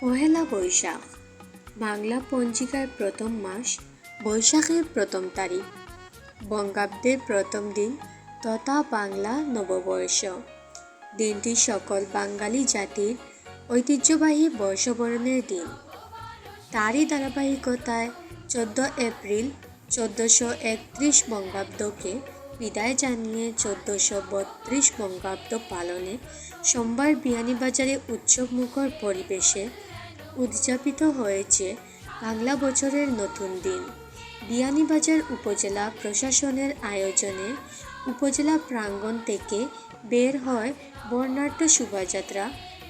পহেলা বৈশাখ। বাংলা পঞ্জিকার প্রথম মাস বৈশাখের প্রথম তারিখ। বঙ্গাব্দের প্রথম দিন তথা বাংলা নববর্ষ। দিনটি সকল বাঙালি জাতির ঐতিহ্যবাহী বর্ষবরণের দিন। তারই ধারাবাহিকতায় চোদ্দ এপ্রিল চোদ্দোশো একত্রিশ বঙ্গাব্দকে বিদায় জানিয়ে চোদ্দোশো বত্রিশ বঙ্গাব্দ পালনে সোমবার বিয়ানীবাজারে উৎসবমুখর পরিবেশে উদযাপিত হয়েছে বাংলা বছরের নতুন দিন। বিয়ানীবাজার উপজেলা প্রশাসনের আয়োজনে উপজেলা প্রাঙ্গণ থেকে বের হয় বর্ণাঢ্য শোভাযাত্রা।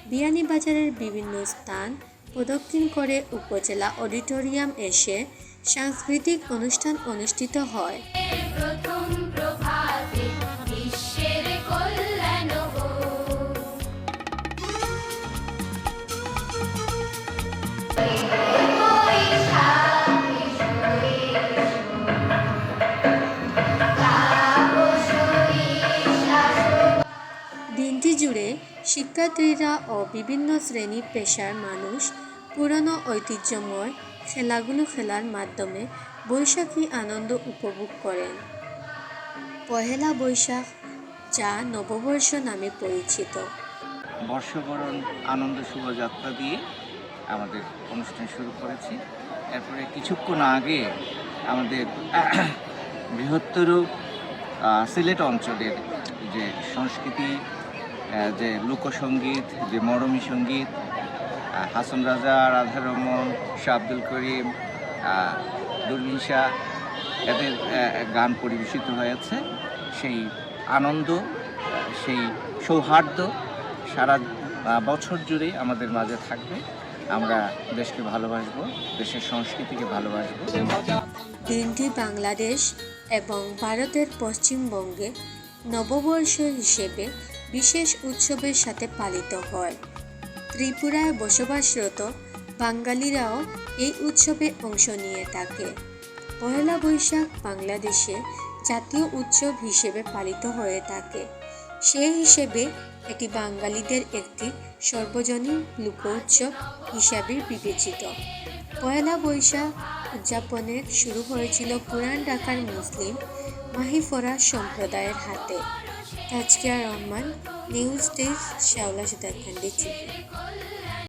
বিয়ানীবাজারের বিভিন্ন স্থান প্রদক্ষিণ করে উপজেলা অডিটোরিয়াম এসে সাংস্কৃতিক অনুষ্ঠান অনুষ্ঠিত হয়। শিক্ষার্থীরা ও বিভিন্ন শ্রেণি পেশার মানুষ পুরনো ঐতিহ্যময় খেলাগুলো খেলার মাধ্যমে বৈশাখী আনন্দ উপভোগ করেন। পহেলা বৈশাখ যা নববর্ষ নামে পরিচিত। বর্ষবরণ, আনন্দ, শুভযাত্রা দিয়ে আমাদের অনুষ্ঠান শুরু করেছি। এরপরে কিছুক্ষণ আগে আমাদের বৃহত্তর সিলেট অঞ্চলের যে সংস্কৃতি যে লোকসঙ্গীত যে মরমী সংগীত হাসন রাজা, রাধা রমন, শাহ আব্দুল করিম দুর্বিন শাহ, এদের গান পরিবেশিত হয়েছে। সেই আনন্দ, সেই সৌহার্দ্য সারা বছর জুড়ে আমাদের মাঝে থাকবে। আমরা দেশকে ভালোবাসবো, দেশের সংস্কৃতিকে ভালোবাসবো। দিনটি বাংলাদেশ এবং ভারতের পশ্চিমবঙ্গে নববর্ষ হিসেবে বিশেষ উৎসবের সাথে পালিত হয়। ত্রিপুরায় বসবাসরত বাঙালিরাও এই উৎসবে অংশ নিয়ে থাকে। পয়লা বৈশাখ বাংলাদেশে জাতীয় উৎসব হিসেবে পালিত হয়ে থাকে। সেই হিসেবে এটি বাঙালিদের একটি সর্বজনীন লোক উৎসব হিসাবে বিবেচিত। পয়লা বৈশাখ উদযাপনের শুরু হয়েছিল পুরান ঢাকার মুসলিম মাহিফরা সম্প্রদায়ের হাতে। তাজকিয়া রহমান নিউজ ডেস্ক শ্যাওলা সীতাকান্ডি টিভি